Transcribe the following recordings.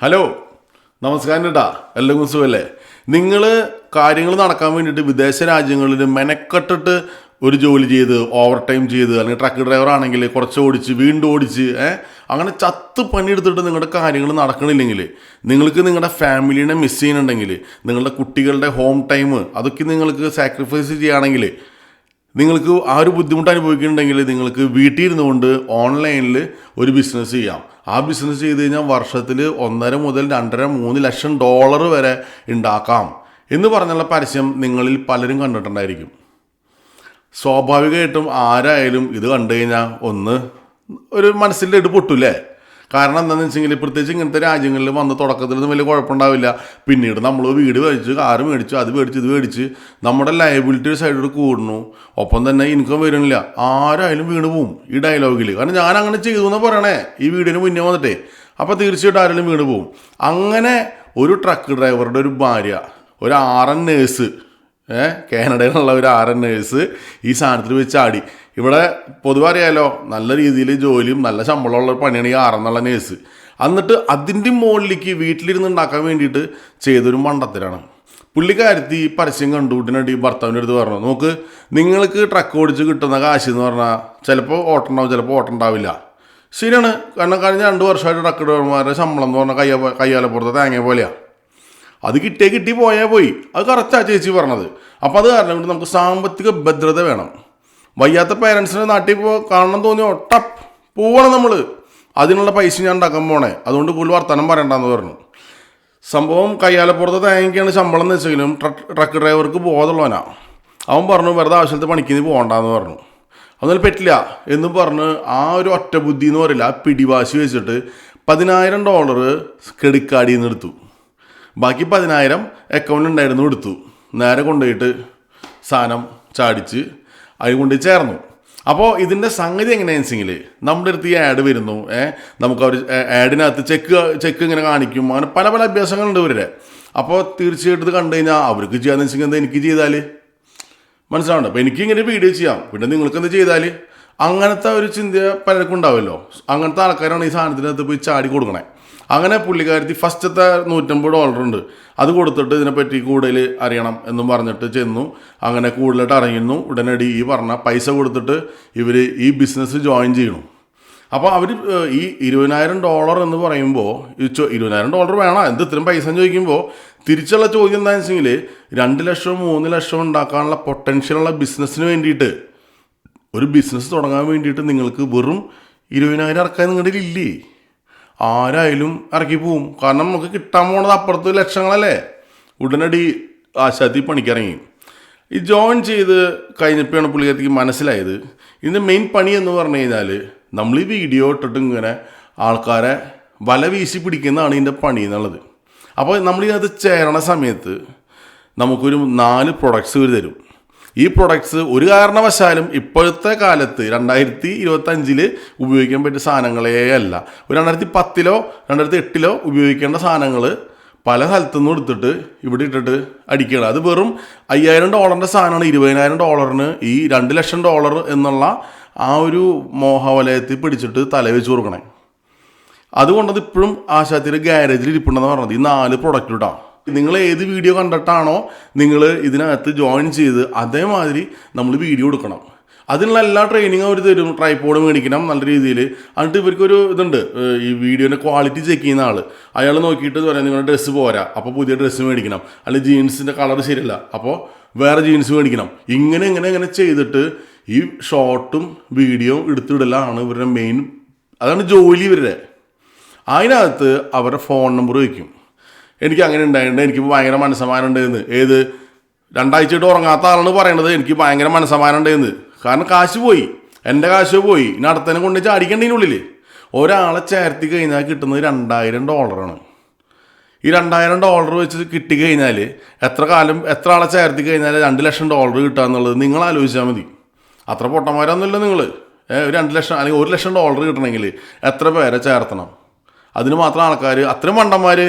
Hello നമസ്കാരം കേട്ടാ എല്ലാവർക്കും സുഖല്ലേ? നിങ്ങൾ കാര്യങ്ങൾ നടക്കാൻ വേണ്ടിയിട്ട് വിദേശ രാജ്യങ്ങളിൽ മെനക്കെട്ടിട്ട് ഒരു ജോലി ചെയ്ത് ഓവർ ടൈം ചെയ്ത് അല്ലെങ്കിൽ ട്രക്ക് ഡ്രൈവർ ആണെങ്കിൽ കുറച്ച് ഓടിച്ച് വീണ്ടും ഓടിച്ച് ഏ? അങ്ങനെ ചത്ത് പണിയെടുത്തിട്ട് നിങ്ങളുടെ കാര്യങ്ങൾ നടക്കണില്ലെങ്കിൽ നിങ്ങൾക്ക് നിങ്ങളുടെ ഫാമിലീനെ മിസ് ചെയ്യുന്നുണ്ടെങ്കിൽ നിങ്ങളുടെ കുട്ടികളുടെ ഹോം ടൈം അതൊക്കെ നിങ്ങൾക്ക് സാക്രിഫൈസ് ചെയ്യുകയാണെങ്കിൽ നിങ്ങൾക്ക് ആ ഒരു ബുദ്ധിമുട്ട് അനുഭവിക്കുന്നുണ്ടെങ്കിൽ നിങ്ങൾക്ക് വീട്ടിൽ ഇരുന്നുകൊണ്ട് ഓൺലൈനിൽ ഒരു ബിസിനസ് ചെയ്യാം. ആ ബിസിനസ് ചെയ്ത് കഴിഞ്ഞാൽ വർഷത്തിൽ ഒന്നര മുതൽ രണ്ടര മൂന്ന് ലക്ഷം ഡോളർ വരെ ഉണ്ടാക്കാം എന്ന് പറഞ്ഞുള്ള പരസ്യം നിങ്ങളിൽ പലരും കണ്ടിട്ടുണ്ടായിരിക്കും. സ്വാഭാവികമായിട്ടും ആരായാലും ഇത് കണ്ടു കഴിഞ്ഞാൽ ഒന്ന് ഒരു മനസ്സിന്റെ ഇട് കാരണം എന്താണെന്ന് വെച്ചെങ്കിൽ പ്രത്യേകിച്ച് ഇങ്ങനത്തെ രാജ്യങ്ങളിൽ വന്ന് തുടക്കത്തിലൊന്നും വലിയ കുഴപ്പമുണ്ടാവില്ല. പിന്നീട് നമ്മൾ വീട് മേടിച്ചു കാർ മേടിച്ചു അത് മേടിച്ചു ഇത് മേടിച്ച് നമ്മുടെ ലയബിലിറ്റി സൈഡിൽ കൂടുന്നു. ഒപ്പം തന്നെ ഇൻകം വരുന്നില്ല. ആരായാലും വീണ് പോവും ഈ ഡയലോഗിൽ കാരണം ഞാൻ അങ്ങനെ ചെയ്തു എന്ന് പറയണേ. ഈ വീടിന് മുന്നേ വന്നിട്ടേ. അപ്പോൾ തീർച്ചയായിട്ടും ആരെങ്കിലും വീണ് പോവും. അങ്ങനെ ഒരു ട്രക്ക് ഡ്രൈവറുടെ ഒരു ഭാര്യ ഒരു ആറൻ നേഴ്സ് ഏഹ് കാനഡയിലുള്ള ഒരു ആർ എൻ നേഴ്സ് ഈ സാധനത്തിൽ വെച്ച് ആടി ഇവിടെ പൊതുവെ അറിയാലോ നല്ല രീതിയിൽ ജോലിയും നല്ല ശമ്പളമുള്ള പണിയാണ് ഈ ആറെന്നുള്ള നേഴ്സ് എന്നിട്ട് അതിന്റെ മുകളിലേക്ക് വീട്ടിലിരുന്ന് ഉണ്ടാക്കാൻ വേണ്ടിയിട്ട് ചെയ്തൊരു മണ്ടത്തിലാണ് പുള്ളിക്കാരത്തി പരസ്യം കണ്ടു ഈ ഭർത്താവിന്റെ അടുത്ത് പറഞ്ഞു നോക്ക് നിങ്ങൾക്ക് ട്രക്ക് ഓടിച്ച് കിട്ടുന്ന കാശ് എന്ന് പറഞ്ഞാൽ ചിലപ്പോൾ ഓട്ടം ഉണ്ടാവും ചിലപ്പോൾ ഓട്ടം ഉണ്ടാവില്ല. ശരിയാണ് കാരണം കഴിഞ്ഞ രണ്ട് വർഷമായിട്ട് ട്രക്ക് ഡ്രൈവർമാരുടെ ശമ്പളം എന്ന് പറഞ്ഞാൽ കയ്യ കയ്യാലപ്പുറത്തെ തേങ്ങ പോലെയാണ് അത് കിട്ടിയേ കിട്ടി പോയാൽ പോയി. അത് കറക്റ്റാ ചേച്ചി പറഞ്ഞത്. അപ്പോൾ അത് കാരണം കൊണ്ട് നമുക്ക് സാമ്പത്തിക ഭദ്രത വേണം. വയ്യാത്ത പേരൻസിനെ നാട്ടിൽ പോ കാണണം തോന്നി ഒട്ട പോവണം നമ്മൾ അതിനുള്ള പൈസ ഞാൻ ഉണ്ടാക്കാൻ പോണേ. അതുകൊണ്ട് കൂടുതൽ വർത്തമാനം പറയണ്ടെന്ന് പറഞ്ഞു. സംഭവം കയ്യാലപ്പുറത്ത് തേങ്ങയ്ക്കാണ് ശമ്പളം എന്ന് വെച്ചെങ്കിലും ട്രക്ക് ഡ്രൈവർക്ക് ബോധമുള്ളവനാ. അവൻ പറഞ്ഞു വെറുതെ ആവശ്യത്തിൽ പണിക്ക് നീ പോകണ്ടെന്ന് പറഞ്ഞു. അതൊന്നും പറ്റില്ല. എന്ന് പറഞ്ഞ് ആ ഒരു ഒറ്റ ബുദ്ധി എന്ന് പറയില്ല പിടിവാശി വെച്ചിട്ട് പതിനായിരം ഡോളർ ക്രെഡിറ്റ് നിന്ന് എടുത്തു. ബാക്കി പതിനായിരം അക്കൗണ്ട് ഉണ്ടായിരുന്നു എടുത്തു. നേരെ കൊണ്ടുപോയിട്ട് സാധനം ചാടിച്ച് അതിൽ കൊണ്ട് ചേർന്നു. അപ്പോൾ ഇതിന്റെ സംഗതി എങ്ങനെയാണെന്ന് വെച്ചെങ്കിൽ നമ്മുടെ അടുത്ത് ഈ ആഡ് വരുന്നു ഏഹ് നമുക്ക് അവർ ആഡിനകത്ത് ചെക്ക് ചെക്ക് ഇങ്ങനെ കാണിക്കും. അങ്ങനെ പല പല അഭ്യാസങ്ങളുണ്ട് ഇവരുടെ. അപ്പോൾ തീർച്ചയായിട്ടും ഇത് കണ്ടു കഴിഞ്ഞാൽ അവർക്ക് ചെയ്യാന്ന് വെച്ചെങ്കിൽ എനിക്ക് ചെയ്താൽ മനസ്സിലാവണ്ട? അപ്പോൾ എനിക്ക് ഇങ്ങനെ വീഡിയോ ചെയ്യാം. പിന്നെ നിങ്ങൾക്ക് എന്ത് ചെയ്താൽ അങ്ങനത്തെ ഒരു ചിന്ത പലർക്കും ഉണ്ടാവുമല്ലോ അങ്ങനത്തെ ആൾക്കാരാണ് ഈ സാധനത്തിനകത്ത് പോയി ചാടി കൊടുക്കണേ. അങ്ങനെ പുള്ളിക്കാരത്തി ഫസ്റ്റത്തെ നൂറ്റമ്പത് ഉണ്ട്. അത് കൊടുത്തിട്ട് ഇതിനെപ്പറ്റി കൂടുതൽ അറിയണം എന്നും പറഞ്ഞിട്ട് ചെന്നു. അങ്ങനെ കൂടുതലായിട്ട് അറിയുന്നു. ഉടനടി ഈ പറഞ്ഞ പൈസ കൊടുത്തിട്ട് ഇവർ ഈ ബിസിനസ് ജോയിൻ ചെയ്യണം. അപ്പോൾ അവർ ഈ ഇരുപതിനായിരം ഡോളർ എന്ന് പറയുമ്പോൾ ഇരുപതിനായിരം ഡോളർ വേണം? എന്ത് ഇത്രയും പൈസ ചോദിക്കുമ്പോൾ തിരിച്ചുള്ള ചോദ്യം എന്താണെന്ന് വെച്ചെങ്കിൽ രണ്ട് ലക്ഷം മൂന്ന് ലക്ഷം ഉണ്ടാക്കാനുള്ള പൊട്ടൻഷ്യലുള്ള ബിസിനസ്സിന് വേണ്ടിയിട്ട് ഒരു ബിസിനസ് തുടങ്ങാൻ വേണ്ടിയിട്ട് നിങ്ങൾക്ക് വെറും ഇരുപതിനായിരം ഇറക്കാൻ നിങ്ങളുടെ ഇല്ലേ? ആരായാലും ഇറക്കി പോവും. കാരണം നമുക്ക് കിട്ടാൻ പോണത് അപ്പുറത്ത് ലക്ഷങ്ങളല്ലേ? ഉടനടി ആശാത്തി പണിക്കിറങ്ങി. ഈ ജോയിൻ ചെയ്ത് കഴിഞ്ഞപ്പോഴാണ് പുള്ളിക്കാരത്തിക്ക് മനസ്സിലായത്. ഇതിന്റെ മെയിൻ പണി എന്ന് പറഞ്ഞു കഴിഞ്ഞാൽ നമ്മൾ ഈ വീഡിയോ ഇട്ടിട്ട് ഇങ്ങനെ ആൾക്കാരെ വല വീശി പിടിക്കുന്നതാണ് ഇതിന്റെ പണി എന്നുള്ളത്. അപ്പോൾ നമ്മൾ ഇതിനകത്ത് ചേരണ സമയത്ത് നമുക്കൊരു നാല് പ്രൊഡക്ട്സ് ഇവർ തരും. ഈ പ്രൊഡക്ട്സ് ഒരു കാരണവശാലും ഇപ്പോഴത്തെ കാലത്ത് രണ്ടായിരത്തി ഇരുപത്തഞ്ചിൽ ഉപയോഗിക്കാൻ പറ്റിയ സാധനങ്ങളേ അല്ല. ഒരു രണ്ടായിരത്തി പത്തിലോ രണ്ടായിരത്തി എട്ടിലോ ഉപയോഗിക്കേണ്ട സാധനങ്ങൾ പല സ്ഥലത്തുനിന്നും എടുത്തിട്ട് ഇവിടെ ഇട്ടിട്ട് അടിക്കുകയാണ്. അത് വെറും അയ്യായിരം ഡോളറിന്റെ സാധനമാണ്. ഇരുപതിനായിരം ഡോളറിന് ഈ രണ്ട് ലക്ഷം ഡോളർ എന്നുള്ള ആ ഒരു മോഹവലയത്തിൽ പിടിച്ചിട്ട് തല വെച്ച് കൊടുക്കണേ. അതുകൊണ്ടത് ഇപ്പോഴും ആശാത്തിന്റെ ഗാരേജിൽ ഇരിപ്പുണ്ടെന്ന് പറഞ്ഞത്. ഈ നാല് പ്രൊഡക്റ്റ് ഇട്ടാ നിങ്ങൾ ഏത് വീഡിയോ കണ്ടിട്ടാണോ നിങ്ങൾ ഇതിനകത്ത് ജോയിൻ ചെയ്ത് അതേമാതിരി നമ്മൾ വീഡിയോ എടുക്കണം. അതിനുള്ള എല്ലാ ട്രെയിനിങ്ങും അവർ തരും. ട്രൈപ്പോഡ് മേടിക്കണം നല്ല രീതിയിൽ എന്നിട്ട് ഇവർക്കൊരു ഇതുണ്ട്. ഈ വീഡിയോന്റെ ക്വാളിറ്റി ചെക്ക് ചെയ്യുന്ന ആൾ അയാൾ നോക്കിയിട്ട് പറയാം നിങ്ങളുടെ ഡ്രസ്സ് പോരാ. അപ്പോൾ പുതിയ ഡ്രസ്സ് മേടിക്കണം. അല്ലെങ്കിൽ ജീൻസിന്റെ കളർ ശരിയല്ല. അപ്പോൾ വേറെ ജീൻസ് മേടിക്കണം. ഇങ്ങനെ ഇങ്ങനെ ഇങ്ങനെ ചെയ്തിട്ട് ഈ ഷോർട്ടും വീഡിയോ എടുത്തിടലാണ് ഇവരുടെ മെയിൻ അതാണ് ജോലി ഇവരുടെ. അതിനകത്ത് അവരുടെ ഫോൺ നമ്പർ വയ്ക്കും എനിക്ക് അങ്ങനെ ഉണ്ടായിട്ടുണ്ട്. എനിക്ക് ഭയങ്കര മനസ്സമാനം ഉണ്ടെന്ന് ഏത്? രണ്ടാഴ്ചയായിട്ട് ഉറങ്ങാത്ത ആളാണ് പറയണത്. എനിക്ക് ഭയങ്കര മനസ്സമാനം ഉണ്ടെന്ന് കാരണം കാശ് പോയി. എന്റെ കാശ് പോയി. ഇനി അടുത്തതിനെ കൊണ്ട് ചാടിക്കണ്ടതിനുള്ളിൽ ഒരാളെ ചേർത്തി കഴിഞ്ഞാൽ കിട്ടുന്നത് രണ്ടായിരം ഡോളറാണ് ഈ രണ്ടായിരം ഡോളർ വെച്ച് കിട്ടിക്കഴിഞ്ഞാൽ എത്ര കാലം എത്ര ആളെ ചേർത്തി കഴിഞ്ഞാൽ രണ്ട് ലക്ഷം ഡോളർ കിട്ടുക എന്നുള്ളത് നിങ്ങൾ ആലോചിച്ചാൽ മതി. അത്ര പൊട്ടന്മാരൊന്നുമില്ല നിങ്ങൾ രണ്ട് ലക്ഷം അല്ലെങ്കിൽ ഒരു ലക്ഷം ഡോളർ കിട്ടണമെങ്കിൽ എത്ര പേരെ ചേർത്തണം? അതിന് മാത്രം ആൾക്കാർ അത്രയും മണ്ടന്മാർ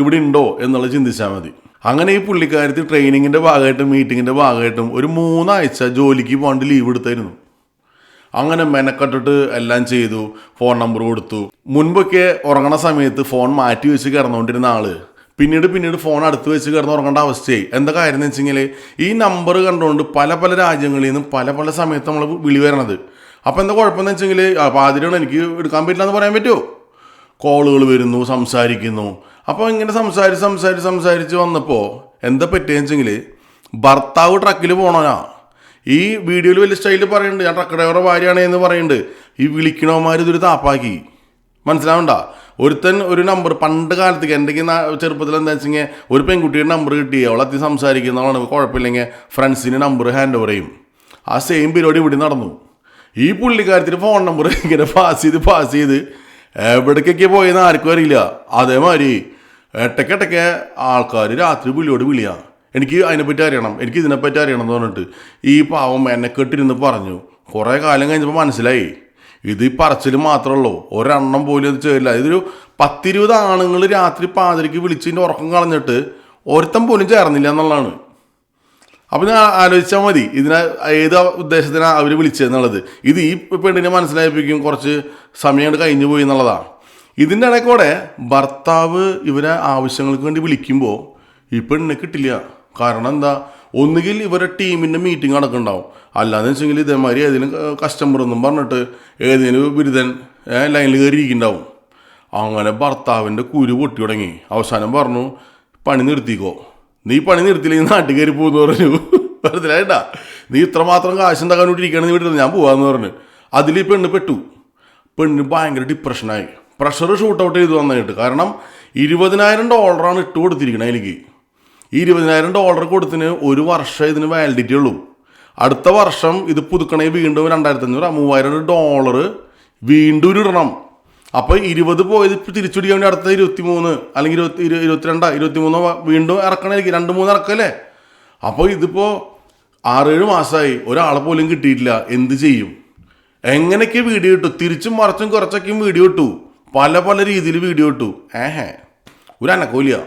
ഇവിടെ ഉണ്ടോ എന്നുള്ളത് ചിന്തിച്ചാൽ മതി. അങ്ങനെ ഈ പുള്ളിക്കാരത്തിൽ ട്രെയിനിങ്ങിന്റെ ഭാഗമായിട്ടും മീറ്റിങ്ങിന്റെ ഭാഗമായിട്ടും ഒരു മൂന്നാഴ്ച ജോലിക്ക് പോകാണ്ട് ലീവ് എടുത്തായിരുന്നു. അങ്ങനെ മെനക്കെട്ടിട്ട് എല്ലാം ചെയ്തു ഫോൺ നമ്പർ കൊടുത്തു. മുൻപൊക്കെ ഉറങ്ങണ സമയത്ത് ഫോൺ മാറ്റി വെച്ച് കിടന്നുകൊണ്ടിരുന്ന ആൾ. പിന്നീട് പിന്നീട് ഫോൺ അടുത്ത് വെച്ച് കിടന്ന് ഉറങ്ങേണ്ട അവസ്ഥയായി. എന്താ കാര്യം എന്ന് വെച്ചെങ്കിൽ ഈ നമ്പർ കണ്ടുകൊണ്ട് പല പല രാജ്യങ്ങളിൽ നിന്നും പല പല സമയത്ത് നമ്മൾ വിളി വരണത്. അപ്പോൾ എന്താ കുഴപ്പമെന്ന് വെച്ചെങ്കിൽ പാതിരാണ് എനിക്ക് എടുക്കാൻ പറ്റില്ല എന്ന് പറയാൻ പറ്റുമോ കോളുകൾ വരുന്നു സംസാരിക്കുന്നു. അപ്പോൾ ഇങ്ങനെ സംസാരിച്ച് സംസാരിച്ച് സംസാരിച്ച് വന്നപ്പോൾ എന്താ പറ്റിയെന്ന് വെച്ചെങ്കിൽ ഭർത്താവ് ട്രക്കിൽ പോണോനാ. ഈ വീഡിയോയിൽ വലിയ സ്റ്റൈലിൽ പറയുന്നുണ്ട് ഞാൻ ട്രക്ക് ഡ്രൈവറെ ഭാര്യയാണ് എന്ന് പറയുന്നുണ്ട്. ഈ വിളിക്കണവന്മാർ ഇതൊരു താപ്പാക്കി. മനസ്സിലാവണ്ട? ഒരുത്തൻ ഒരു നമ്പർ പണ്ട് കാലത്തേക്ക് എന്റെ ചെറുപ്പത്തിൽ എന്താ വെച്ചെങ്കിൽ ഒരു പെൺകുട്ടിയുടെ നമ്പർ കിട്ടി. അവൾ അതി സംസാരിക്കുന്നവളാണ് കുഴപ്പമില്ലെങ്കിൽ ഫ്രണ്ട്സിന് നമ്പർ ഹാൻഡ് ഓവർ ചെയ്യും. ആ സെയിം പരിപാടി ഇവിടെ നടന്നു. ഈ പുള്ളിക്കാരത്തിന് ഫോൺ നമ്പർ ഇങ്ങനെ പാസ് ചെയ്ത് പാസ് ചെയ്ത് എവിടേക്കൊക്കെ പോയെന്ന് ആർക്കും അറിയില്ല. അതേമാതിരി ഇടയ്ക്കിടയ്ക്ക് ആൾക്കാർ രാത്രി വിളിയോട് വിളിയാണ് എനിക്ക് അതിനെപ്പറ്റി അറിയണം. എനിക്ക് ഇതിനെപ്പറ്റി അറിയണം എന്ന് പറഞ്ഞിട്ട് ഈ പാവം എന്നെ കെട്ടിരുന്ന് പറഞ്ഞു. കുറേ കാലം കഴിഞ്ഞപ്പോൾ മനസ്സിലായി. ഇത് ഈ പറച്ചിൽ മാത്രമേ ഉള്ളൂ ഒരെണ്ണം പോലും അത് ചേരില്ല ഇതൊരു പത്തിരുപത് ആണുങ്ങൾ രാത്രി പാതിരിക്ക് വിളിച്ചതിന്റെ ഉറക്കം കളഞ്ഞിട്ട് ഒരുത്തം പോലും ചേർന്നില്ല എന്നുള്ളതാണ്. അപ്പം ഞാൻ ആലോചിച്ചാൽ മതി. ഇതിനെ ഏത് ഉദ്ദേശത്തിനാണ് അവർ വിളിച്ചതെന്നുള്ളത്. ഇത് ഈ പെണ്ണിനെ മനസ്സിലായിപ്പിക്കും കുറച്ച് സമയം കഴിഞ്ഞു പോയി എന്നുള്ളതാണ് ഇതിന്റെ ഇടയ്ക്കൂടെ ഭർത്താവ് ഇവരെ ആവശ്യങ്ങൾക്ക് വേണ്ടി വിളിക്കുമ്പോൾ ഈ പെണ്ണിനെ കിട്ടില്ല. കാരണം എന്താ? ഒന്നുകിൽ ഇവരെ ടീമിന്റെ മീറ്റിംഗ് നടക്കുന്നുണ്ടാവും. അല്ലാന്ന് വെച്ചെങ്കിൽ ഇതേമാതിരി ഏതെങ്കിലും കസ്റ്റമർ എന്നും പറഞ്ഞിട്ട് ഏതെങ്കിലും ബിരുദൻ ലൈനിൽ കയറിയിരിക്കുന്നുണ്ടാവും. അങ്ങനെ ഭർത്താവിന്റെ കുരു പൊട്ടി തുടങ്ങി. അവസാനം പറഞ്ഞു പണി നിർത്തിക്കോ. നീ പണി നിർത്തിയില്ലെങ്കിൽ നാട്ടിൽ കയറി പോകുന്നു പറഞ്ഞു. മനസ്സിലായിട്ടാ? നീ ഇത്രമാത്രം കാശ് വേണ്ടിയിരിക്കണം നീ വീട്ടിൽ ഞാൻ പോവാന്ന് പറഞ്ഞു. അതിൽ ഈ പെണ്ണ് പെട്ടു. പെണ്ണ് ഭയങ്കര ഡിപ്രഷനായി പ്രഷർ ഷൂട്ട് ഔട്ട് ചെയ്തു വന്നിട്ട് കാരണം ഇരുപതിനായിരം ഡോളറാണ് ഇട്ട് കൊടുത്തിരിക്കുന്നത് അതിലേക്ക്. ഈ ഇരുപതിനായിരം ഡോളർ കൊടുത്തിന് ഒരു വർഷം ഇതിന് വാലിഡിറ്റി ഉള്ളൂ. അടുത്ത വർഷം ഇത് പുതുക്കണേ വീണ്ടും രണ്ടായിരത്തി അഞ്ഞൂറ് മൂവായിരം ഡോളർ വീണ്ടും ഇടണം. അപ്പോൾ ഇരുപത് പോയത് ഇപ്പൊ തിരിച്ചുപിടിക്കാൻ വേണ്ടി അടുത്ത ഇരുപത്തി മൂന്ന് അല്ലെങ്കിൽ ഇരുപത്തി ഇരുപത്തി ഇരുപത്തിരണ്ടാ ഇരുപത്തി മൂന്നോ വീണ്ടും ഇറക്കണമായിരിക്കും രണ്ട് മൂന്ന് ഇറക്കല്ലേ? അപ്പോൾ ഇതിപ്പോൾ ആറേഴ് മാസമായി ഒരാളെ പോലും കിട്ടിയിട്ടില്ല. എന്ത് ചെയ്യും? എങ്ങനെയൊക്കെ വീഡിയോ ഇട്ടു? തിരിച്ചും മറച്ചും കുറച്ചൊക്കെയും വീഡിയോ ഇട്ടു. പല പല രീതിയിൽ വീഡിയോ ഇട്ടു. ഏഹേ ഒരു അനക്കോലിയ.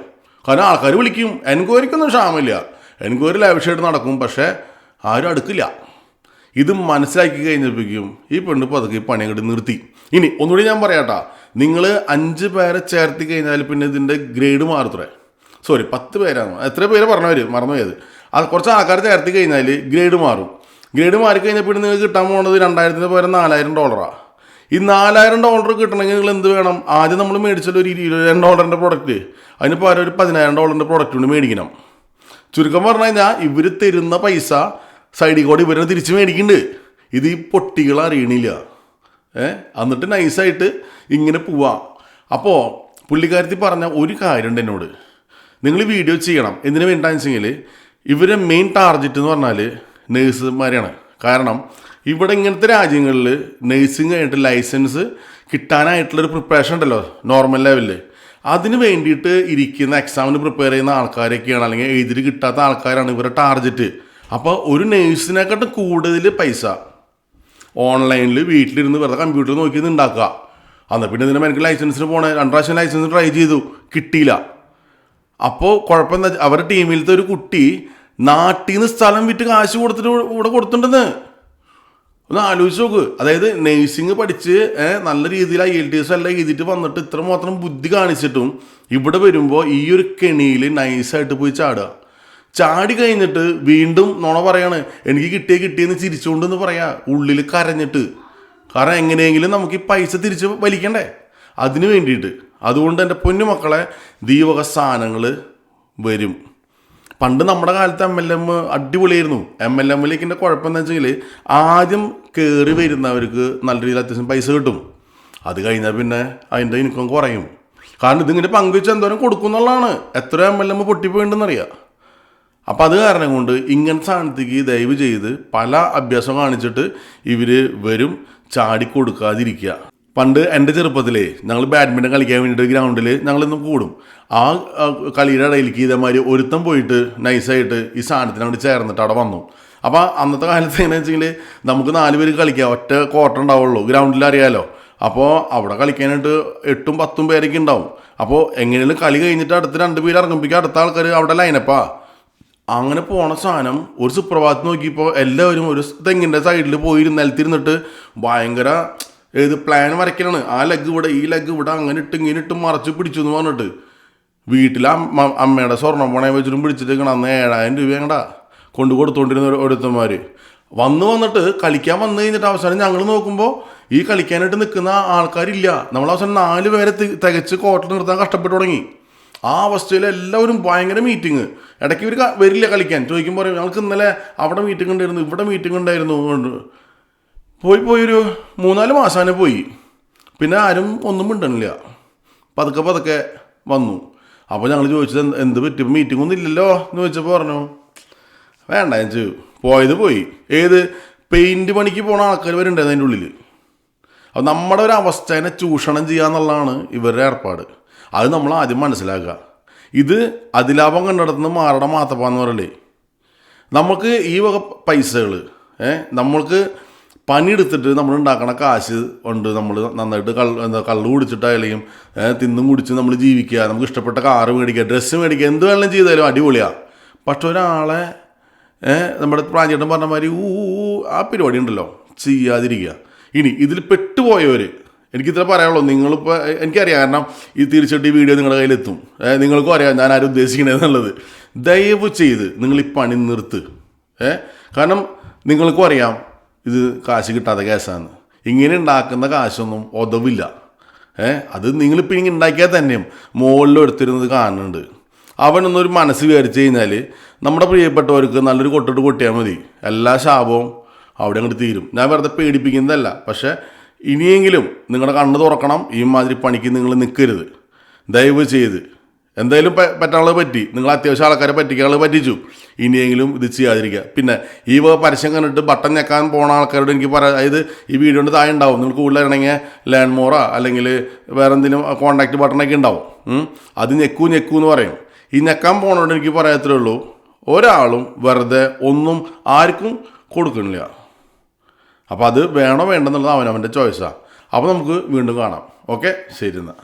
കാരണം ആൾക്കാർ വിളിക്കും. എൻക്വയറിക്കൊന്നും ക്ഷാമില്ല എൻക്വയറി ലാവിഷായിട്ട് നടക്കും. പക്ഷേ ആരും അടുക്കില്ല. ഇത് മനസ്സിലാക്കി കഴിഞ്ഞപ്പോഴേക്കും ഈ പെണ്ണ് പതുക്കെ പണി അങ്ങോട്ട് നിർത്തി. ഇനി ഒന്നുകൂടി ഞാൻ പറയാട്ടാ. നിങ്ങൾ അഞ്ച് പേരെ ചേർത്തി കഴിഞ്ഞാൽ പിന്നെ ഇതിന്റെ ഗ്രേഡ് മാറത്തുറേ സോറി പത്ത് പേരാണ്? എത്ര പേര് പറഞ്ഞവർ മറന്നുപോയത്. അത് കുറച്ച് ആൾക്കാർ ചേർത്തി കഴിഞ്ഞാൽ ഗ്രേഡ് മാറും. ഗ്രേഡ് മാറിക്കഴിഞ്ഞാൽ പിന്നെ നിങ്ങൾക്ക് കിട്ടാൻ പോകുന്നത് രണ്ടായിരത്തിന് പകരം നാലായിരം ഡോളറാണ് ഈ നാലായിരം ഡോളർ കിട്ടണമെങ്കിൽ നിങ്ങൾ എന്ത് വേണം? ആദ്യം നമ്മൾ മേടിച്ചാൽ ഒരു ഇരുപതിനായിരം ഡോളറിന്റെ പ്രോഡക്റ്റ് അതിന് പകരം ഒരു പതിനായിരം ഡോളറിന്റെ പ്രൊഡക്റ്റ് കൊണ്ട് മേടിക്കണം. ചുരുക്കം പറഞ്ഞു കഴിഞ്ഞാൽ ഇവർ തരുന്ന പൈസ സൈഡിൽ കൂടെ ഇവരെ തിരിച്ച് മേടിക്കുന്നുണ്ട്. ഇത് ഈ പൊട്ടികൾ അറിയണില്ല. ഏ? എന്നിട്ട് നൈസായിട്ട് ഇങ്ങനെ പോവാ. അപ്പോൾ പുള്ളിക്കാരത്തി പറഞ്ഞ ഒരു കാര്യമുണ്ട് എന്നോട്. നിങ്ങൾ വീഡിയോ ചെയ്യണം. എന്തിനു വേണ്ടാന്ന് വെച്ചെങ്കിൽ ഇവരെ മെയിൻ ടാർഗറ്റ് എന്ന് പറഞ്ഞാൽ നേഴ്സുമാരെയാണ് കാരണം ഇവിടെ ഇങ്ങനത്തെ രാജ്യങ്ങളിൽ നേഴ്സിംഗ് ആയിട്ട് ലൈസൻസ് കിട്ടാനായിട്ടുള്ളൊരു പ്രിപ്പറേഷൻ ഉണ്ടല്ലോ നോർമൽ ലെവലിൽ അതിന് വേണ്ടിയിട്ട് ഇരിക്കുന്ന എക്സാമിന് പ്രിപ്പയർ ചെയ്യുന്ന ആൾക്കാരൊക്കെയാണ് അല്ലെങ്കിൽ എഴുതിയിട്ട് കിട്ടാത്ത ആൾക്കാരാണ് ഇവരുടെ ടാർഗറ്റ് അപ്പോൾ ഒരു നേഴ്സിനെക്കാട്ടും കൂടുതൽ പൈസ. ഓൺലൈനിൽ വീട്ടിലിരുന്ന് വെറുതെ കമ്പ്യൂട്ടർ നോക്കി ഉണ്ടാക്കുക അന്ന് പിന്നെ ഇതിന് എനിക്ക് ലൈസൻസിന് പോണേ. രണ്ട് പ്രാവശ്യം ലൈസൻസ് ട്രൈ ചെയ്തു. കിട്ടിയില്ല. അപ്പോൾ കുഴപ്പമെന്താ അവരുടെ ടീമിലത്തെ ഒരു കുട്ടി നാട്ടിൽ നിന്ന് സ്ഥലം വിറ്റ് കാശ് കൊടുത്തിട്ട് ഇവിടെ കൊടുത്തിട്ടുണ്ടെന്ന്. ഒന്ന് ആലോചിച്ച് നോക്ക്. അതായത് നേഴ്സിംഗ് പഠിച്ച് നല്ല രീതിയിൽ ഐ എൽ ടി എസ് എല്ലാം എഴുതിയിട്ട് വന്നിട്ട് ഇത്രമാത്രം ബുദ്ധി കാണിച്ചിട്ടും ഇവിടെ വരുമ്പോൾ ഈ ഒരു കെണിയിൽ നൈസായിട്ട് പോയി ചാടുക. ചാടി കഴിഞ്ഞിട്ട് വീണ്ടും നുണ പറയാണ്. എനിക്ക് കിട്ടിയേ കിട്ടിയെന്ന് ചിരിച്ചുകൊണ്ടെന്ന് പറയാ. ഉള്ളിൽ കരഞ്ഞിട്ട്. കാരണം എങ്ങനെയെങ്കിലും നമുക്ക് ഈ പൈസ തിരിച്ച് വലിക്കണ്ടേ? അതിന് വേണ്ടിയിട്ട്. അതുകൊണ്ട് എന്റെ പൊന്നുമക്കളെ മക്കളെ ദീവക സാധനങ്ങൾ വരും. പണ്ട് നമ്മുടെ കാലത്ത് എം എൽ എം അടിപൊളിയായിരുന്നു. എം എൽ എമ്മിലേക്കിന്റെ കുഴപ്പമെന്ന് വെച്ചെങ്കിൽ ആദ്യം കയറി വരുന്നവർക്ക് നല്ല രീതിയിൽ അത്യാവശ്യം പൈസ കിട്ടും. അത് കഴിഞ്ഞാൽ പിന്നെ അതിന്റെ ഇൻകം കുറയും. കാരണം ഇതിങ്ങനെ പങ്കുവെച്ച് എന്തോരം കൊടുക്കും എന്നുള്ളതാണ്. എത്ര എം എൽ എം പൊട്ടിപ്പോയിട്ടുണ്ടെന്നറിയാം അപ്പം അത് കാരണം കൊണ്ട് ഇങ്ങനത്തെ സാധനത്തേക്ക് ദയവ് ചെയ്ത് പല അഭ്യാസം കാണിച്ചിട്ട് ഇവർ വരും ചാടിക്കൊടുക്കാതിരിക്കുക പണ്ട് എന്റെ ചെറുപ്പത്തിലേ ഞങ്ങൾ ബാഡ്മിന്റൺ കളിക്കാൻ വേണ്ടിയിട്ട് ഗ്രൗണ്ടിൽ ഞങ്ങളിന്ന് കൂടും. ആ കളിയുടെ ഇടയിലേക്ക് ഇതേമാതിരി ഒരുത്തം പോയിട്ട് നൈസായിട്ട് ഈ സാധനത്തിന് അവിടെ ചേർന്നിട്ട് അവിടെ വന്നു. അപ്പോൾ അന്നത്തെ കാലത്ത് എങ്ങനെയാണെന്ന് വെച്ചെങ്കിൽ നമുക്ക് നാല് പേര് കളിക്കാം. ഒറ്റ കോട്ട ഉണ്ടാവുള്ളൂ. ഗ്രൗണ്ടിൽ അറിയാലോ. അപ്പോൾ അവിടെ കളിക്കാനായിട്ട് എട്ടും പത്തും പേരൊക്കെ ഉണ്ടാവും. അപ്പോൾ എങ്ങനെയും കളി കഴിഞ്ഞിട്ട് അടുത്ത് രണ്ട് പേര് ഇറങ്ങുമ്പോഴേക്കും അടുത്ത ആൾക്കാർ അവിടെ ലൈനപ്പാ അങ്ങനെ പോണ സാധനം ഒരു സുപ്രഭാതം നോക്കിയപ്പോൾ എല്ലാവരും ഒരു തെങ്ങിന്റെ സൈഡിൽ പോയി നിലത്തിരുന്നിട്ട് ഭയങ്കര ഏത് പ്ലാൻ വരയ്ക്കലാണ്? ആ ലെഗ് ഇവിടെ ഈ ലെഗ് ഇവിടെ അങ്ങനെ ഇട്ട് ഇങ്ങനെ ഇട്ട് മറച്ച് പിടിച്ചു എന്ന് പറഞ്ഞിട്ട് വീട്ടിൽ അമ്മ അമ്മയുടെ സ്വർണം പണയം വെച്ചിട്ടും പിടിച്ചിട്ട് അന്ന് ഏഴായിരം രൂപ ഞങ്ങടാ കൊണ്ട് കൊടുത്തോണ്ടിരുന്ന ഒരു- ഒരുത്തന്മാർ വന്ന് വന്നിട്ട് കളിക്കാൻ വന്നു കഴിഞ്ഞിട്ട് അവസാനം ഞങ്ങൾ നോക്കുമ്പോൾ ഈ കളിക്കാനായിട്ട് നിൽക്കുന്ന ആൾക്കാരില്ല. നമ്മൾ അവസാനം നാല് പേരെ തികച്ച് കോട്ടിൽ നിർത്താൻ കഷ്ടപ്പെട്ടു തുടങ്ങി. ആ അവസ്ഥയിൽ എല്ലാവരും ഭയങ്കര മീറ്റിംഗ് ഇടയ്ക്ക് ഇവർ വരില്ല കളിക്കാൻ. ചോദിക്കുമ്പോൾ പറയും ഞങ്ങൾക്ക് ഇന്നലെ അവിടെ മീറ്റിംഗ് ഉണ്ടായിരുന്നു ഇവിടെ മീറ്റിംഗ് ഉണ്ടായിരുന്നു. കൊണ്ട് പോയി പോയി ഒരു മൂന്നാൽ മാസം പോയി. പിന്നെ ആരും ഒന്നും മിണ്ടണില്ല. പതുക്കെ പതുക്കെ വന്നു. അപ്പോൾ ഞങ്ങൾ ചോദിച്ചത് എന്ത് പറ്റി? മീറ്റിംഗ് ഒന്നും ഇല്ലല്ലോ? എന്ന് ചോദിച്ചപ്പോൾ പറഞ്ഞു വേണ്ട ചെയ്തു പോയത് പോയി. ഏത് പെയിന്റ് പണിക്ക് പോണ ആൾക്കാർ വരുന്നുണ്ട് അതിന്റെ ഉള്ളിൽ അപ്പോൾ നമ്മുടെ ഒരു അവസ്ഥേനെ ചൂഷണം ചെയ്യുക എന്നുള്ളതാണ് ഇവരുടെ ഏർപ്പാട്. അത് നമ്മൾ ആദ്യം മനസ്സിലാക്കുക. ഇത് അതിലാഭം കണ്ടെടുത്തുന്ന മാറട മാത്തപ്പാന്ന് പറയലേ. നമുക്ക് ഈ വക പൈസകൾ നമ്മൾക്ക് പണിയെടുത്തിട്ട് നമ്മൾ ഉണ്ടാക്കണ കാശ് ഉണ്ട് നമ്മൾ നന്നായിട്ട് കള്ള് എന്താ കള്ള് കുടിച്ചിട്ടായാലും തിന്നും കുടിച്ച് നമ്മൾ ജീവിക്കുക നമുക്ക് ഇഷ്ടപ്പെട്ട കാറ് മേടിക്കുക ഡ്രസ്സ് മേടിക്കുക എന്ത് വേണമെങ്കിലും ചെയ്താലും അടിപൊളിയാണ് പക്ഷെ ഒരാളെ നമ്മുടെ പ്രാഞ്ചേട്ടൻ പറഞ്ഞ മാതിരി ഊ ആ പരിപാടി ഉണ്ടല്ലോ ചെയ്യാതിരിക്കുക. ഇനി ഇതിൽ പെട്ടുപോയവർ എനിക്കിത്ര പറയാനുള്ളൂ. നിങ്ങളിപ്പോൾ എനിക്കറിയാം കാരണം ഈ തീർച്ചയായിട്ടും ഈ വീഡിയോ നിങ്ങളുടെ കയ്യിലെത്തും. നിങ്ങൾക്കും അറിയാം ഞാൻ ആരും ഉദ്ദേശിക്കണതെന്നുള്ളത് ദയവ് ചെയ്ത് നിങ്ങൾ ഈ പണി നിർത്ത്. ഏ കാരണം നിങ്ങൾക്കും അറിയാം ഇത് കാശ് കിട്ടാത്ത കേസാണ്. ഇങ്ങനെ ഉണ്ടാക്കുന്ന കാശൊന്നും ഒതവില്ല. ഏ അത് നിങ്ങളിപ്പോൾ ഇങ്ങനെ ഉണ്ടാക്കിയാൽ തന്നെയും മുകളിൽ എടുത്തിരുന്നത് കാണുന്നുണ്ട്. അവനൊന്നൊരു മനസ്സ് വിചാരിച്ചു കഴിഞ്ഞാൽ നമ്മുടെ പ്രിയപ്പെട്ടവർക്ക് നല്ലൊരു കൊട്ടിട്ട് കൊട്ടിയാൽ മതി. എല്ലാ ശാപവും അവിടെ അങ്ങോട്ട് തീരും. ഞാൻ വെറുതെ പേടിപ്പിക്കുന്നതല്ല. പക്ഷേ ഇനിയെങ്കിലും നിങ്ങളുടെ കണ്ണ് തുറക്കണം. ഈ മാതിരി പണിക്ക് നിങ്ങൾ നിൽക്കരുത് ദയവ് ചെയ്ത്. എന്തായാലും പറ്റാനുള്ളത് പറ്റി. നിങ്ങൾ അത്യാവശ്യം ആൾക്കാരെ പറ്റിക്കാനുള്ളത് പറ്റിച്ചു. ഇനിയെങ്കിലും ഇത് ചെയ്യാതിരിക്കുക. പിന്നെ ഈ വക പരസ്യം കണ്ടിട്ട് ബട്ടൺ ഞെക്കാൻ പോണ ആൾക്കാരോട് എനിക്ക് പറയാം അതായത് ഈ വീഡിയോന്റെ താഴെ ഉണ്ടാവും. നിങ്ങൾ കൂടുതലാണെങ്കിൽ ലാൻഡ് മോറ അല്ലെങ്കിൽ വേറെ എന്തെങ്കിലും കോണ്ടാക്ട് ബട്ടണൊക്കെ ഉണ്ടാവും. അത് ഞെക്കൂ ഞെക്കൂ എന്ന് പറയും. ഈ ഞെക്കാൻ പോണോണ്ട് എനിക്ക് പറയാത്തേ ഉള്ളൂ. ഒരാളും വെറുതെ ഒന്നും ആർക്കും കൊടുക്കണില്ല. അപ്പോൾ അത് വേണോ വേണ്ടെന്നുള്ളത് അവനവന്റെ ചോയ്സാണ് അപ്പോൾ നമുക്ക് വീണ്ടും കാണാം. ഓക്കെ ശരി എന്നാൽ